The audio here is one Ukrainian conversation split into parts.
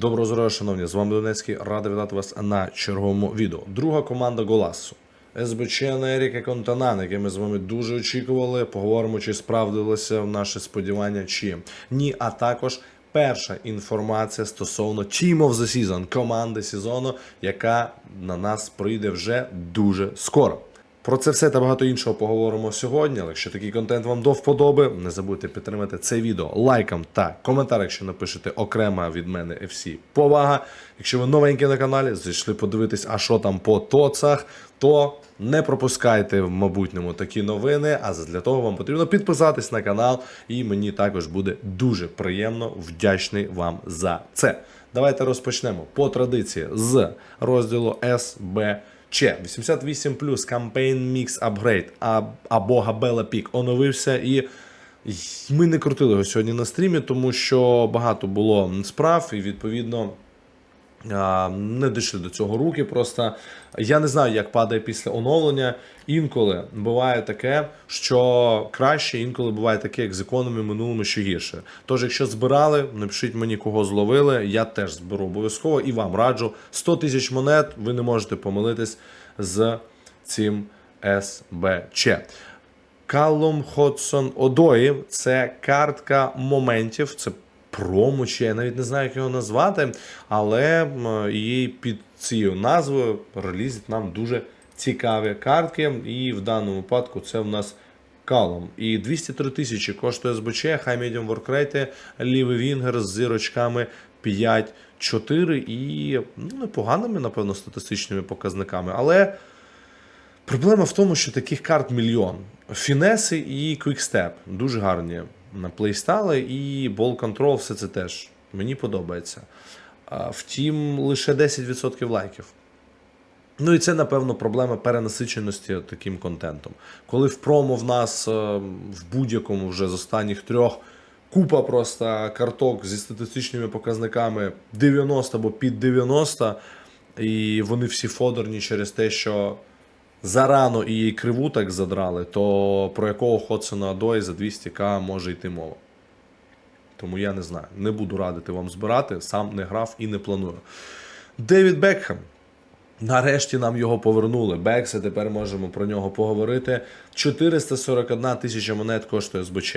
Доброго здоров'я, шановні! З вами Донецький. Радий вітати вас на черговому відео. Друга команда Голасу. СБЧ на Еріка Контанан, який ми з вами дуже очікували. Поговоримо, чи справдилося в наші сподівання, чи ні. А також перша інформація стосовно Team of the Season, команди сезону, яка на нас прийде вже дуже скоро. Про це все та багато іншого поговоримо сьогодні. Але якщо такий контент вам до вподоби, не забудьте підтримати це відео лайком та коментар, якщо напишете окремо від мене FC повага. Якщо ви новенькі на каналі, зайшли подивитись, а що там по тоцах, то не пропускайте в майбутньому такі новини. А для того вам потрібно підписатись на канал, і мені також буде дуже приємно вдячний вам за це. Давайте розпочнемо по традиції з розділу СБ. Че 88 Campaign Mix Upgrade а- або Габела Пік оновився і. Ми не крутили його сьогодні на стрімі, тому що багато було справ, і відповідно не дійшли до цього руки. Просто я не знаю, як падає після оновлення. Інколи буває таке, що краще, інколи буває таке, як з іконами минулими, що гірше. Тож, якщо збирали, напишіть мені, кого зловили. Я теж зберу обов'язково і вам раджу 100 тисяч монет. Ви не можете помилитись з цим СБЧ. Калум Ходсон Одої це картка моментів. Це промо, чи я навіть не знаю, як його назвати, але її під цією назвою релізять нам дуже цікаві картки. І в даному випадку це в нас Калом. І 203 тисячі коштує СБЧ, High Medium Workrate, лівий Вінгер з зірочками 5-4 і ну, непоганими, напевно, статистичними показниками. Але Проблема в тому, що таких карт мільйон. Фінеси і квікстеп дуже гарні на плейстали, і бол контрол, все це теж мені подобається. Втім, лише 10% лайків. Ну і це, напевно, проблема перенасиченості таким контентом. Коли в промо в нас е, в будь-якому вже з останніх трьох купа просто карток зі статистичними показниками 90 або під 90, і вони всі фодерні через те, що зарано і її криву так задрали, то про якого Ходсона Адої за 200к може йти мова. Тому я не знаю. Не буду радити вам збирати, сам не грав і не планую. Девід Бекхем. Нарешті нам його повернули. Бексе, тепер можемо про нього поговорити. 441 тисяча монет коштує СБЧ.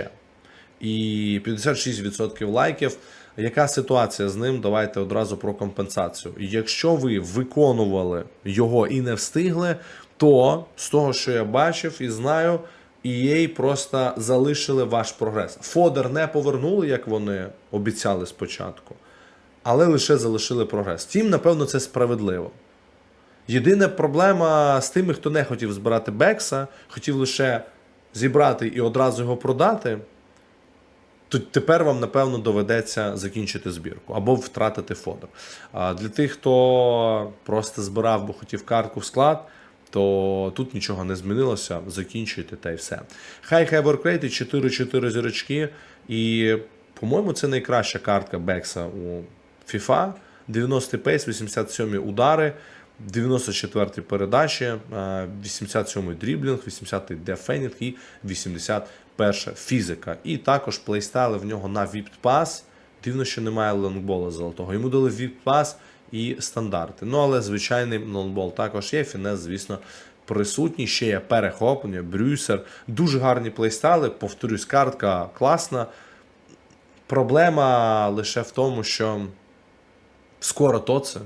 І 56% лайків. Яка ситуація з ним? Давайте одразу про компенсацію. Якщо ви виконували його і не встигли, то з того, що я бачив і знаю, EA просто залишили ваш прогрес. Фодер не повернули, як вони обіцяли спочатку, але лише залишили прогрес. Тім, напевно, це справедливо. Єдина проблема з тими, хто не хотів збирати Бекса, хотів лише зібрати і одразу його продати. То тепер вам, напевно, доведеться закінчити збірку або втратити фодер. А для тих, хто просто збирав, бо хотів картку в склад, то тут нічого не змінилося. Закінчуйте та й все. Хай хай воркрейти 4-4 зірочки. І, по-моєму, це найкраща картка Бекса у FIFA. 90 пейс, 87 удари, 94 передачі, 87 дріблінг, 80 дефенінг і 81 фізика. І також плейстайли в нього на віпт пас. Дивно, що немає лонгбола золотого. Йому дали віп пас і стандарти. Ну, але звичайний лонгбол також є. Фінес, звісно, присутній. Ще є перехоплення, брюсер. Дуже гарні плейстайли. Повторюсь, картка класна. Проблема лише в тому, що скоро то це.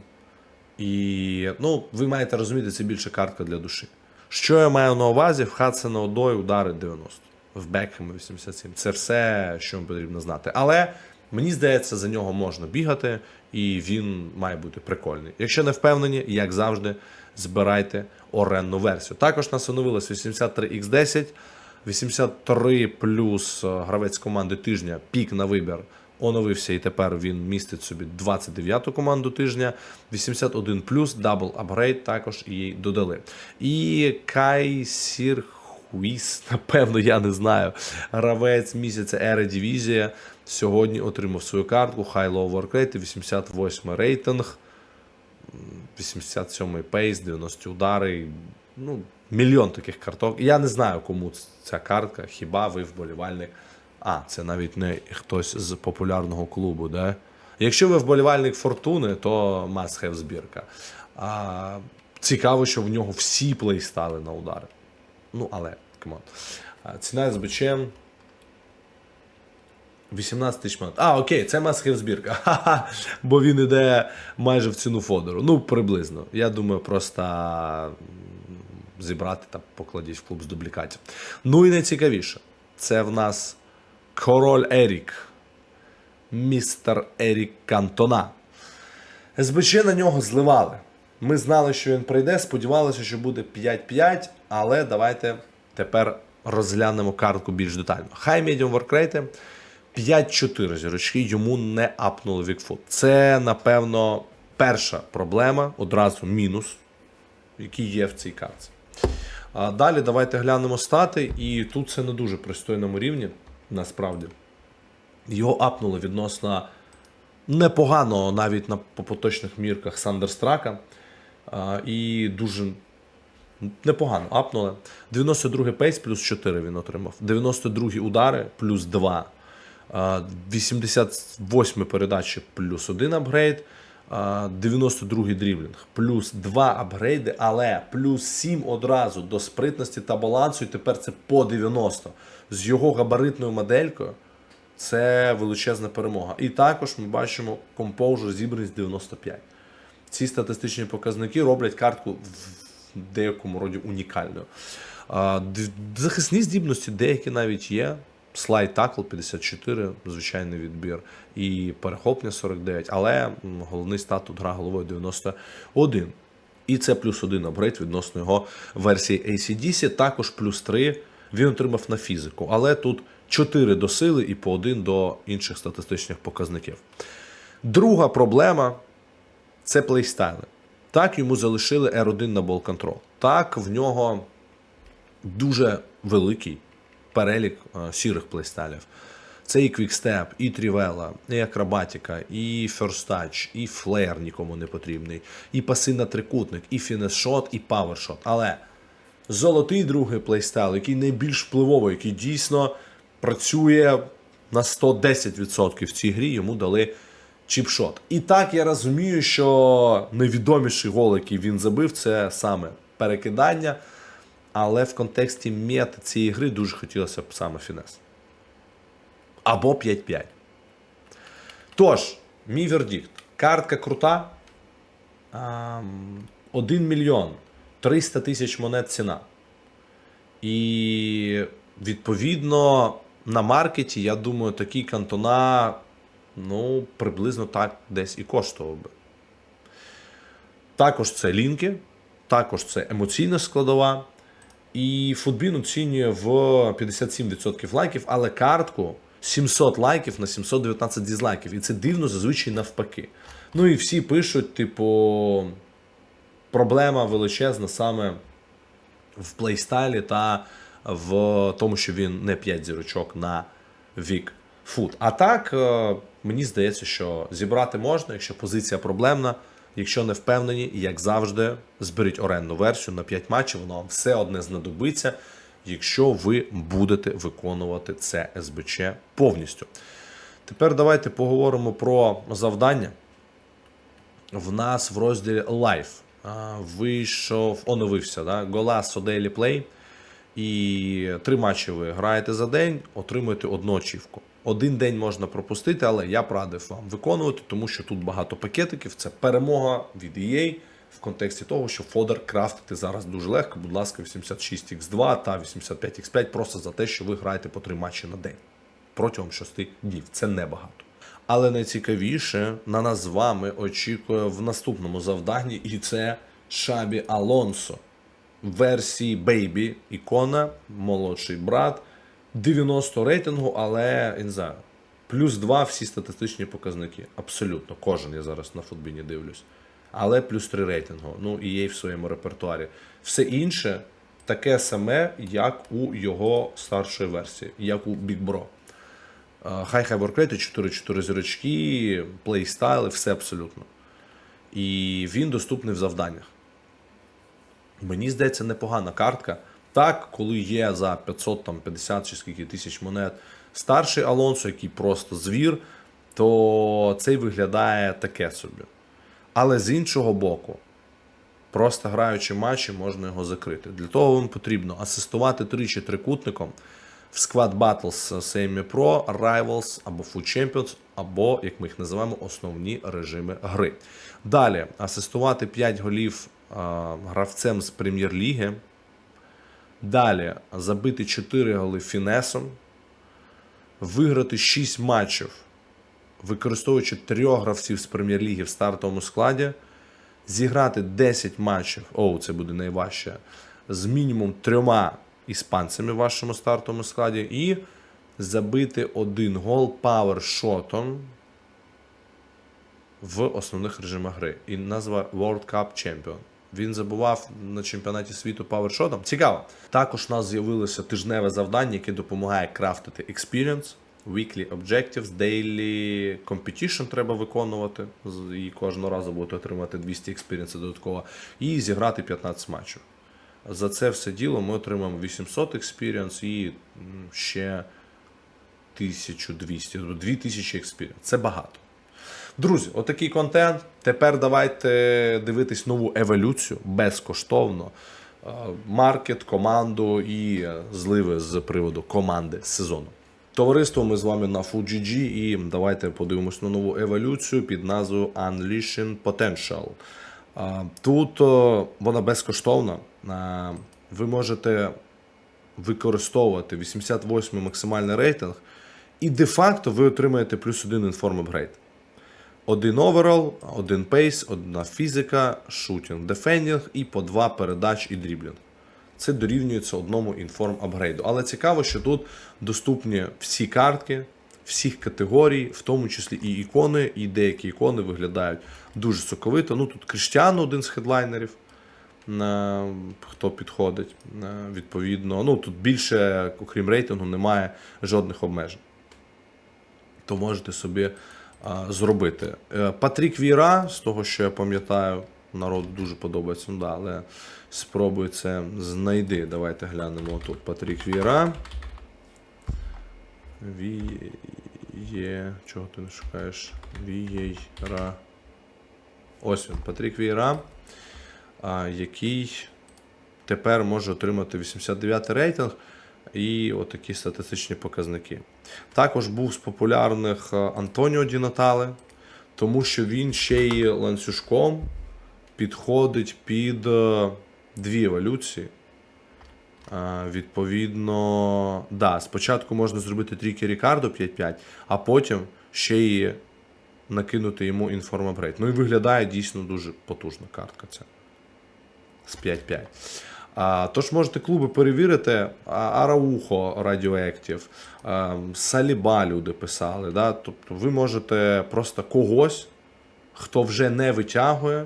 І ну, ви маєте розуміти, це більше картка для душі. Що я маю на увазі? В Хадсена Одой удари 90, в Бекхема 87. Це все, що вам потрібно знати. Але мені здається, за нього можна бігати, і він має бути прикольний. Якщо не впевнені, як завжди, збирайте оренну версію. Також нас оновилось 83X10, 83 плюс е, гравець команди тижня, пік на вибір оновився і тепер він містить собі 29-ту команду тижня. 81 плюс, дабл апгрейд також їй додали. І Кай Сірхуіс, напевно, я не знаю. Гравець місяця Ера Дивізія сьогодні отримав свою картку High Low Workrate, 88 рейтинг. 87 пейс, 90 удари. Ну, мільйон таких карток. Я не знаю, кому ця картка, хіба ви вболівальник. А, це навіть не хтось з популярного клубу, да? Якщо ви вболівальник фортуни, то must have збірка. А, цікаво, що в нього всі плейстали на удари. Ну, але, камон. Ціна СБЧ 18 тисяч монет. А, окей, це must-have збірка. Бо він іде майже в ціну фодеру. Ну, приблизно. Я думаю, просто зібрати та покладіть в клуб з дублікатів. Ну і найцікавіше. Це в нас король Ерік. Містер Ерік Кантона. СБЧ на нього зливали. Ми знали, що він прийде, сподівалися, що буде 5-5, але давайте тепер розглянемо картку більш детально. High Medium Workrate 5-4 зірочки йому не апнули Вікфут. Це, напевно, перша проблема, одразу мінус, який є в цій картці. А далі давайте глянемо стати, і тут це на дуже пристойному рівні, насправді. Його апнули відносно непогано навіть на по поточних мірках Сандерстрака. І дуже непогано апнули. 92 пейс плюс 4 він отримав. 92 удари плюс 2. А, 88 передачі плюс 1 апгрейд. А, 92 дріблінг, плюс 2 апгрейди, але плюс 7 одразу до спритності та балансу, і тепер це по 90. З його габаритною моделькою це величезна перемога. І також ми бачимо компоужер зібраність 95. Ці статистичні показники роблять картку в деякому роді унікальною. Захисні здібності деякі навіть є. Слайд такл 54, звичайний відбір, і перехоплення 49, але головний стат тут гра головою 91. І це плюс один апгрейд відносно його версії ACDC, також плюс 3 він отримав на фізику. Але тут 4 до сили і по один до інших статистичних показників. Друга проблема це плейстайли. Так йому залишили R1 на бол контрол. Так, в нього дуже великий перелік е, сірих плейстайлів. Це і квікстеп, і трівела, і акробатика, і ферстач, і флеєр нікому не потрібний, і пасивна трикутник, і фінес-шот, і павершот. Але золотий другий плейстайл, який найбільш впливовий, який дійсно працює на 110% в цій грі, йому дали чіпшот. І так я розумію, що найвідоміший гол, який він забив, це саме перекидання. Але в контексті мета цієї гри дуже хотілося б саме фінес. Або 5-5. Тож, мій вердикт. Картка крута. 1 мільйон 300 тисяч монет ціна. І відповідно на маркеті, я думаю, такий кантона ну, приблизно так десь і коштував би. Також це лінки, також це емоційна складова. І Футбін оцінює в 57% лайків, але картку 700 лайків на 719 дізлайків. І це дивно зазвичай навпаки. Ну і всі пишуть, типу, проблема величезна саме в плейстайлі та в тому, що він не 5 зірочок на вік фут. А так, е, мені здається, що зібрати можна, якщо позиція проблемна. Якщо не впевнені, як завжди, зберіть орендну версію на 5 матчів, воно вам все одне знадобиться, якщо ви будете виконувати це СБЧ повністю. Тепер давайте поговоримо про завдання. В нас в розділі а, вийшов, оновився да? Golasso Daily Play. І три матчі ви граєте за день, отримуєте одну очівку. Один день можна пропустити, але я б радив вам виконувати, тому що тут багато пакетиків. Це перемога від EA в контексті того, що фодер крафтити зараз дуже легко. Будь ласка, 86x2 та 85x5 просто за те, що ви граєте по три матчі на день протягом 6 днів. Це небагато. Але найцікавіше на нас з вами очікує в наступному завданні, і це Шабі Алонсо. Версії Baby ікона, молодший брат, 90 рейтингу, але я плюс 2 всі статистичні показники. Абсолютно, кожен я зараз на футбіні дивлюсь. Але плюс 3 рейтингу. Ну і є в своєму репертуарі. Все інше таке саме, як у його старшої версії, як у Big Bro. Хай хай воркрети 4-4 зірочки, плейстайли, все абсолютно. І він доступний в завданнях. Мені здається, непогана картка. Так, коли є за 500, там, 50 чи скільки тисяч монет старший Алонсо, який просто звір, то цей виглядає таке собі. Але з іншого боку, просто граючи матчі, можна його закрити. Для того вам потрібно асистувати тричі трикутником в Squad Battles Semi Pro, Rivals або Food Champions, або, як ми їх називаємо, основні режими гри. Далі асистувати 5 голів гравцем з прем'єр-ліги. Далі забити 4 голи фінесом, виграти 6 матчів, використовуючи трьох гравців з прем'єр-ліги в стартовому складі, зіграти 10 матчів, оу, це буде найважче, з мінімум трьома іспанцями в вашому стартовому складі, і забити один гол павершотом в основних режимах гри. І назва World Cup Champion. Він забував на чемпіонаті світу павершотом. Цікаво. Також у нас з'явилося тижневе завдання, яке допомагає крафтити experience, weekly objectives, daily competition треба виконувати. І кожного разу будете отримати 200 experience додатково. І зіграти 15 матчів. За це все діло ми отримаємо 800 experience і ще 1200, тобто 2000 experience. Це багато. Друзі, отакий контент. Тепер давайте дивитись нову еволюцію безкоштовно. Е, Маркет, команду і е, зливи з приводу команди сезону. Товариство, ми з вами на FUGG і давайте подивимось на нову еволюцію під назвою Unleashing Potential. Е, Тут вона безкоштовна. Ви можете використовувати 88 максимальний рейтинг, і де-факто ви отримаєте плюс один інформ апгрейд. Один оверол, один пейс, одна фізика, шутінг, дефендінг і по два передач і дріблінг. Це дорівнюється одному інформ апгрейду. Але цікаво, що тут доступні всі картки, всіх категорій, в тому числі і ікони, і деякі ікони виглядають дуже соковито. Ну тут Криштіану, один з хедлайнерів, хто підходить. Відповідно, ну тут більше, окрім рейтингу, немає жодних обмежень то можете собі зробити. Е, Патрік Віра, з того, що я пам'ятаю, народу дуже подобається, ну, да, але спробуй це знайди. Давайте глянемо тут. Патрік Віра. Віє. Чого ти не шукаєш? Вієра. Ось він, Патрік Віра, який тепер може отримати 89 рейтинг і отакі статистичні показники. Також був з популярних е, Антоніо Ді Натале, тому що він ще й ланцюжком підходить під е, дві еволюції. Е, Відповідно, да, спочатку можна зробити трійки Рікардо 5-5, а потім ще й накинути йому інформапрейт. Ну і виглядає дійсно дуже потужна картка ця з 5-5. Тож можете клуби перевірити. Араухо Radioactive, а, Саліба люди писали. Да? Тобто ви можете просто когось, хто вже не витягує,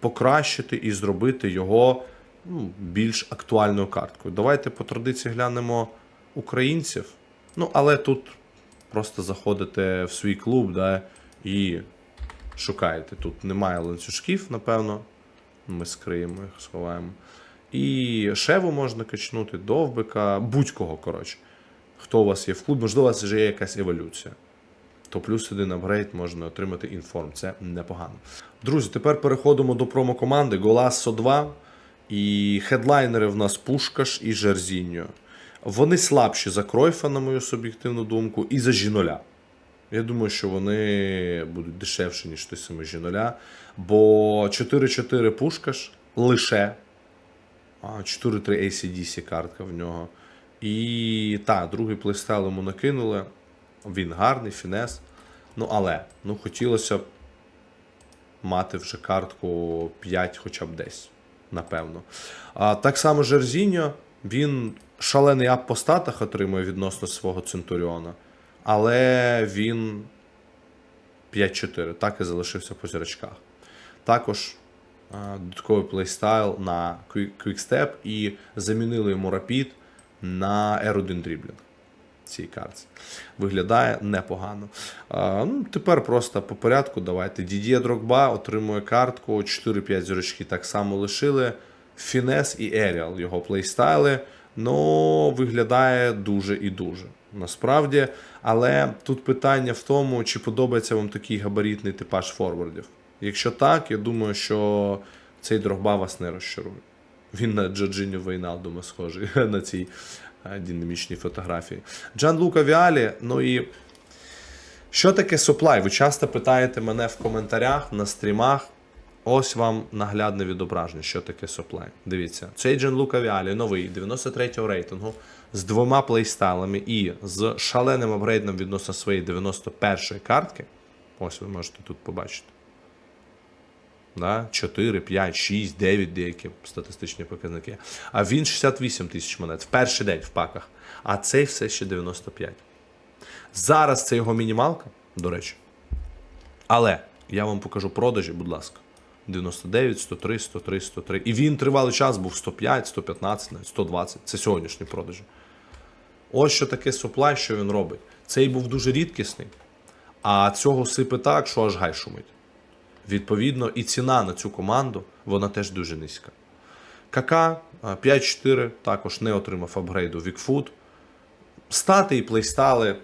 покращити і зробити його ну, більш актуальною карткою. Давайте по традиції глянемо українців. Ну, але тут просто заходите в свій клуб да, і шукаєте. Тут немає ланцюжків, напевно. Ми скриємо їх, сховаємо. І шеву можна качнути, довбика, будь-кого, коротше. Хто у вас є в клубі, можливо, у вас вже є якась еволюція. То плюс один апгрейд можна отримати інформ. Це непогано. Друзі, тепер переходимо до промокоманди Golasso 2. І хедлайнери в нас Пушкаш і Жерзіньо. Вони слабші за Кройфа, на мою суб'єктивну думку, і за Жіноля. Я думаю, що вони будуть дешевші, ніж той самий Жіноля. Бо 4-4 Пушкаш лише. А, 4-3 ACDC картка в нього. І так, другий плейстайл йому накинули. Він гарний, фінес. Ну, але ну, хотілося б мати вже картку 5 хоча б десь, напевно. А, так само Жерзіньо, він шалений ап по статах отримує відносно свого Центуріона, але він 5-4, так і залишився по зірочках. Також додатковий плейстайл на Quickstep і замінили йому Rapid на R1 Dribbling цій картці. Виглядає непогано. А, ну, тепер просто по порядку давайте. Дід'є Дрогба отримує картку, 4-5 зірочки так само лишили. Фінес і Еріал, його плейстайли. Ну, виглядає дуже і дуже. насправді. Але тут питання в тому, чи подобається вам такий габаритний типаж форвардів. Якщо так, я думаю, що цей дрогба вас не розчарує. Він на Джорджиню Вейналдума схожий на цій е, динамічній фотографії. Джан Лука Віалі, ну і що таке supply? Ви часто питаєте мене в коментарях на стрімах. Ось вам наглядне відображення, що таке supply. Дивіться, цей Джан Лука Віалі новий 93-го рейтингу з двома плейстайлами і з шаленим апгрейдом відносно своєї 91-ї картки. Ось ви можете тут побачити. Да? 4, 5, 6, 9 деякі статистичні показники. А він 68 тисяч монет в перший день в паках. А цей все ще 95. Зараз це його мінімалка, до речі. Але я вам покажу продажі, будь ласка. 99, 103, 103, 103. І він тривалий час був 105, 115, навіть 120. Це сьогоднішні продажі. Ось що таке supply, що він робить. Цей був дуже рідкісний, а цього сипе так, що аж гай шумить. Відповідно, і ціна на цю команду вона теж дуже низька. КК 5-4 також не отримав апгрейду Вікфуд. Стати і плейстали,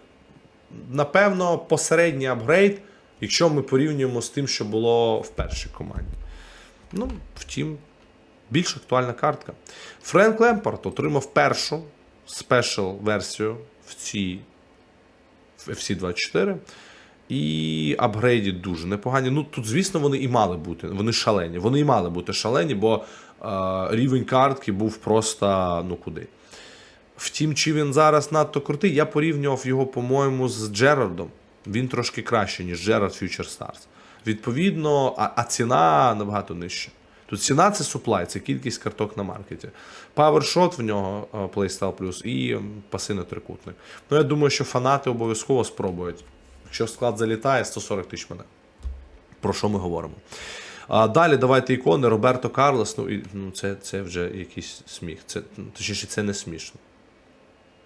напевно, посередній апгрейд, якщо ми порівнюємо з тим, що було в першій команді. Ну, втім, більш актуальна картка. Френк Лемпард отримав першу спешл версію в цій FC24. І апгрейді дуже непогані. Ну тут, звісно, вони і мали бути. Вони шалені. Вони і мали бути шалені, бо е, рівень картки був просто ну куди. Втім, чи він зараз надто крутий, я порівнював його, по-моєму, з Джерардом. Він трошки краще, ніж Джерард Future Stars. Відповідно, а, а ціна набагато нижча. Тут ціна це суплай, це кількість карток на маркеті. PowerShot в нього е, Playstyle Plus і пасивний трикутник. Ну, я думаю, що фанати обов'язково спробують. Якщо склад залітає, 140 тисяч мене. Про що ми говоримо? А, далі давайте ікони. Роберто Карлос. Ну, і, ну це, це вже якийсь сміх. Це, ну, точніше, це не смішно.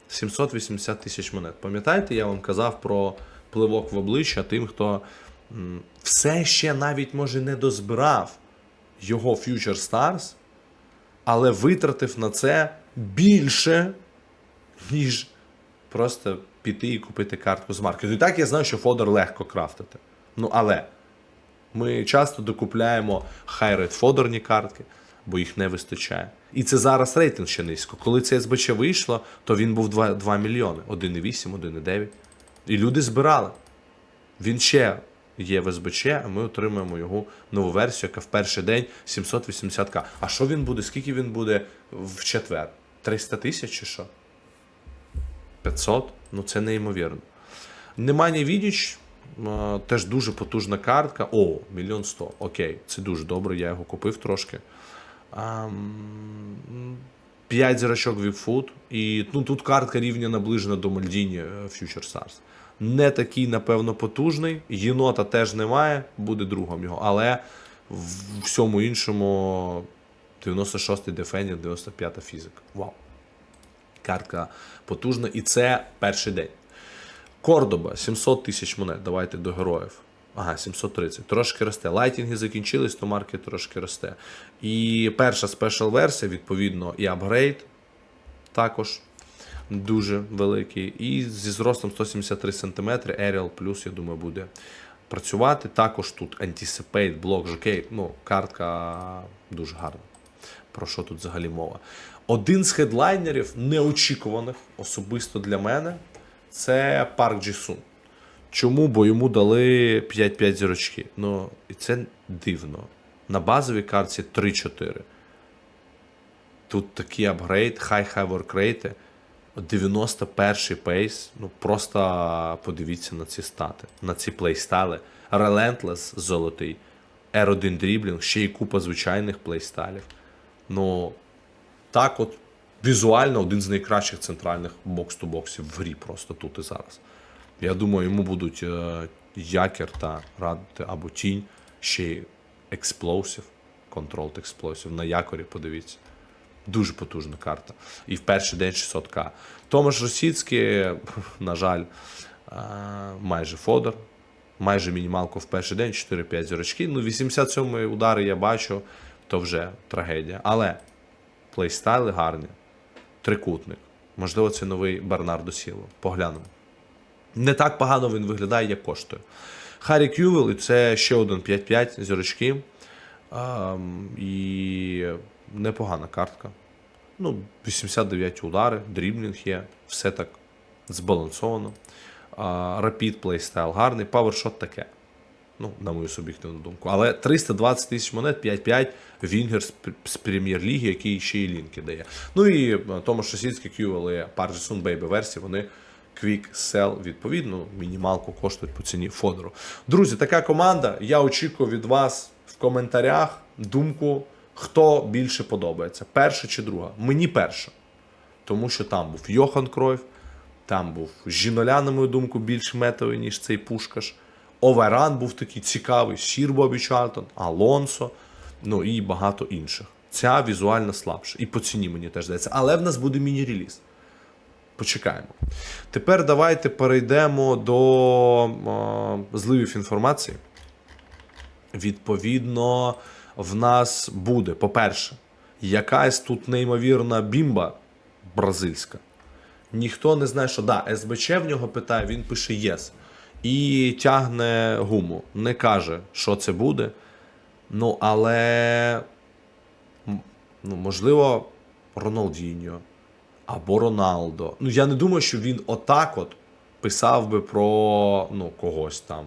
780 тисяч монет. Пам'ятаєте, я вам казав про пливок в обличчя тим, хто м, все ще навіть може не дозбирав його Future Stars, але витратив на це більше, ніж просто піти і купити картку з маркету. І так я знаю, що фодер легко крафтити. Ну але ми часто докупляємо хай-рейт фодерні картки, бо їх не вистачає. І це зараз рейтинг ще низько. Коли це СБЧ вийшло, то він був 2, 2 мільйони. 1,8, 1,9. І люди збирали. Він ще є в СБЧ, а ми отримаємо його нову версію, яка в перший день 780к. А що він буде? Скільки він буде в четвер? 300 тисяч чи що? 500? Ну це неймовірно. Немanja Відіч, теж дуже потужна картка. О, мільйон сто. Окей, це дуже добре, я його купив трошки. Ам, 5 зірочок Віпфуд. І ну, тут картка рівня наближена до Мальдіні е, Future Stars. Не такий, напевно, потужний. Єнота теж немає, буде другом його. Але в всьому іншому 96-й Defender, 95-та фізика. Вау. Картка потужна. І це перший день. Кордоба 700 тисяч монет. Давайте до героїв. Ага, 730. Трошки росте. Лайтінги закінчились, то маркет трошки росте. І перша спешл версія, відповідно, і апгрейд також дуже великий. І зі зростом 173 см Aerial Plus, я думаю, буде працювати. Також тут Anticipate, блок GK. Ну, картка дуже гарна. Про що тут взагалі мова? Один з хедлайнерів неочікуваних, особисто для мене, це Парк Джісун. Чому? Бо йому дали 5-5 зірочки. Ну, і це дивно. На базовій картці 3-4. Тут такий апгрейд, хай-хай воркрейти. 91-й пейс. Ну просто подивіться на ці стати, на ці плейстайли. Relentless золотий. R1 дріблінг, ще й купа звичайних плейстайлів. Ну, так от візуально один з найкращих центральних бокс-ту-боксів в грі просто тут і зараз. Я думаю, йому будуть е, якір та радити або тінь, ще й Explosive, Controlled Explosive на якорі, подивіться. Дуже потужна карта. І в перший день 600к. Томаш Росіцький, на жаль, е, майже фодер. Майже мінімалку в перший день, 4-5 зірочки. Ну, 87-ї удари я бачу, то вже трагедія. Але плейстайли гарні. Трикутник. Можливо, це новий Бернардо Сіло. Поглянемо. Не так погано він виглядає, як коштує. Харі Кювел, і це ще один 5-5 зірочки. Ам, і непогана картка. Ну, 89 удари, дріблінг є, все так збалансовано. Рапід плейстайл гарний, павершот таке. Ну, на мою суб'єктивну думку. Але 320 тисяч монет, 5-5, Вінгер з, прем'єр-ліги, який ще й лінки дає. Ну і е, Томаш Шосіцький Кювел і Парджесун Бейбі версії, вони Quick Sell, відповідно, мінімалку коштують по ціні Фодору. Друзі, така команда. Я очікую від вас в коментарях думку, хто більше подобається. Перша чи друга? Мені перша. Тому що там був Йохан Кройф, там був Жіноля, на мою думку, більш метовий, ніж цей Пушкаш. Оверан був такий цікавий, Сір Бобі Чартон, Алонсо, ну і багато інших. Ця візуально слабша. І по ціні мені теж здається. Але в нас буде міні-реліз. Почекаємо. Тепер давайте перейдемо до е, зливів інформації. Відповідно, в нас буде, по-перше, якась тут неймовірна бімба бразильська. Ніхто не знає, що да, СБЧ в нього питає, він пише єс. І тягне гуму. Не каже, що це буде. Ну, але ну, можливо, Роналдіньо або Роналдо. Ну, я не думаю, що він отак от писав би про ну, когось там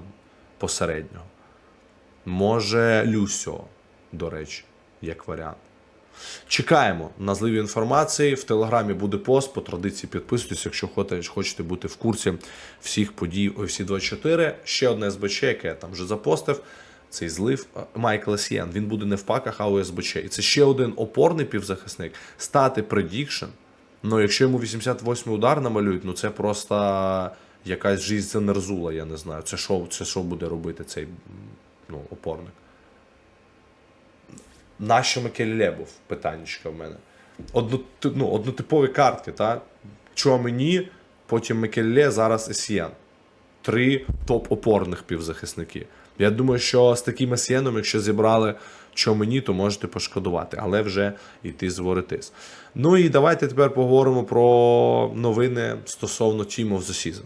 посереднього. Може, Люсьо, до речі, як варіант. Чекаємо на зливі інформації. В телеграмі буде пост. По традиції підписуйтесь, якщо хочете, бути в курсі всіх подій всі 24. Ще одне СБЧ, яке я там вже запостив. Цей злив е, Майкл Сієн. Він буде не в паках, а у СБЧ. І це ще один опорний півзахисник. Стати предікшн. Ну, якщо йому 88 удар намалюють, ну це просто якась жизнь Нерзула, я не знаю. Це що, це що буде робити цей ну, опорник? Нащо Микелле був? Питаннячка в мене. Одно, ну, однотипові картки, та? Чого мені, потім Микелле, зараз Есієн. Три топ-опорних півзахисники. Я думаю, що з таким Есієном, якщо зібрали що мені, то можете пошкодувати, але вже йти зворитись. Ну і давайте тепер поговоримо про новини стосовно Team of the Season.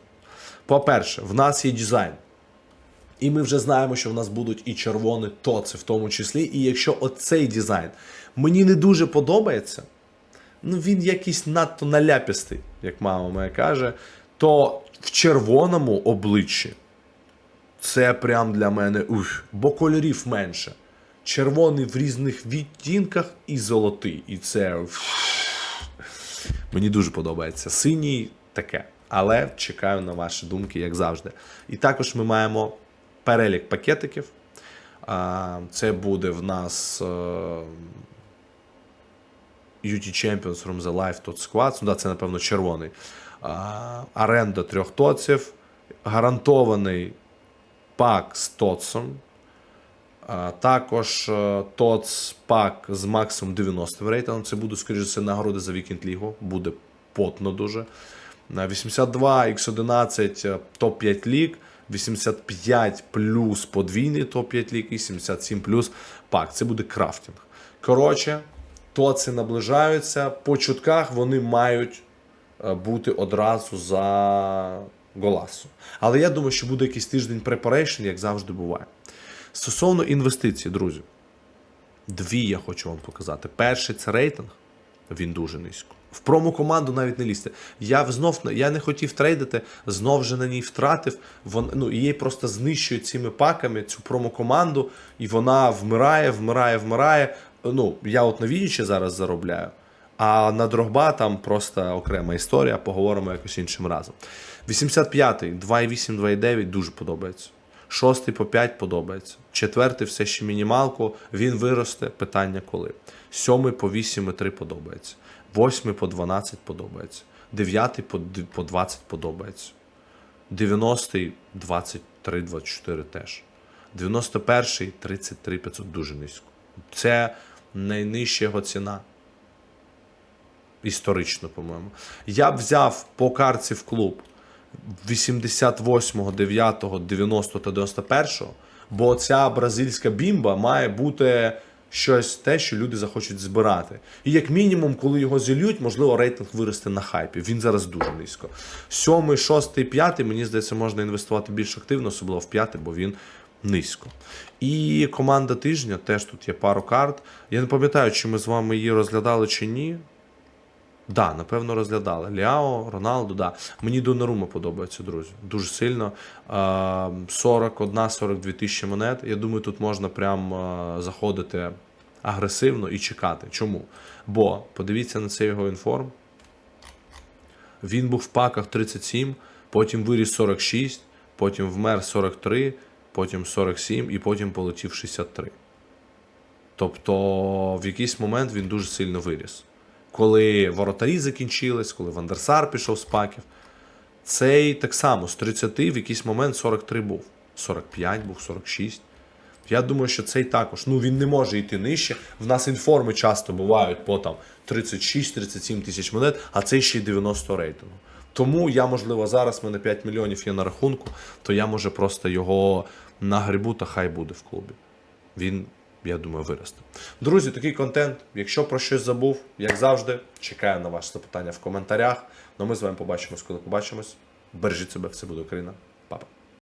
По-перше, в нас є дизайн. І ми вже знаємо, що в нас будуть і червоні тоци в тому числі. І якщо оцей дизайн мені не дуже подобається, ну він якийсь надто наляпістий, як мама моя каже, то в червоному обличчі це прям для мене уф, бо кольорів менше. Червоний в різних відтінках і золотий. І це уф. мені дуже подобається. Синій таке. Але чекаю на ваші думки, як завжди. І також ми маємо перелік пакетиків. Це буде в нас е, UT Champions from the Life Tot Squad. Ну, да, це, напевно, червоний. А, Оренда трьох тоців. Гарантований пак з тоцом. Також е, ТОЦ пак з максимум 90 рейтингом. Це буде, скоріше, все, нагороди за Вікенд Лігу. Буде потно дуже. 82 X11 топ-5 ліг, 85 плюс подвійний топ-5 ліг і 77 плюс пак. Це буде крафтинг. Коротше, тоці наближаються. По чутках вони мають е, бути одразу за голасу. Але я думаю, що буде якийсь тиждень preparation, як завжди буває. Стосовно інвестицій, друзі, дві я хочу вам показати. Перший це рейтинг, він дуже низько. В промо-команду навіть не лізьте. Я знов я не хотів трейдити, знов же на ній втратив. Вон, ну, її просто знищують цими паками цю промо-команду, і вона вмирає, вмирає, вмирає. Ну, я от на Вінічі зараз заробляю. А на Дрогба там просто окрема історія, поговоримо якось іншим разом. 85-й, 2,8, 2,9 дуже подобається. Шостий по 5 подобається. Четвертий все ще мінімалку, він виросте. Питання коли. Сьомий по 8 і 3 подобається. Восьмий по 12 подобається. Дев'ятий по 20 подобається. 90-й 23-24 теж. 91-й 33 500 дуже низько. Це найнижча його ціна. Історично, по-моєму. Я б взяв по карці в клуб 88, 9, 90 та 91, бо ця бразильська бімба має бути щось те, що люди захочуть збирати. І як мінімум, коли його зілють, можливо, рейтинг виросте на хайпі. Він зараз дуже низько. Сьомий, шостий, п'ятий, мені здається, можна інвестувати більш активно, особливо в п'ятий, бо він низько. І команда тижня теж тут є пару карт. Я не пам'ятаю, чи ми з вами її розглядали чи ні. Да, напевно, розглядали. Ліао, Роналду, да. Мені Донарума подобається, друзі. Дуже сильно. Е, 41-42 тисячі монет. Я думаю, тут можна прям заходити агресивно і чекати. Чому? Бо подивіться на цей його інформ. Він був в паках 37, потім виріс 46, потім вмер 43, потім 47 і потім полетів 63. Тобто в якийсь момент він дуже сильно виріс. Коли воротарі закінчились, коли Вандерсар пішов з паків, цей так само з 30 в якийсь момент 43 був. 45 був, 46. Я думаю, що цей також. Ну він не може йти нижче. В нас інформи часто бувають по там 36-37 тисяч монет, а цей ще й 90 рейтингу. Тому я, можливо, зараз мене 5 мільйонів є на рахунку, то я може просто його нагребу та хай буде в клубі. Він, я думаю, виросте. Друзі, такий контент. Якщо про щось забув, як завжди, чекаю на ваші запитання в коментарях. Ну ми з вами побачимось, коли побачимось. Бережіть себе, все буде Україна.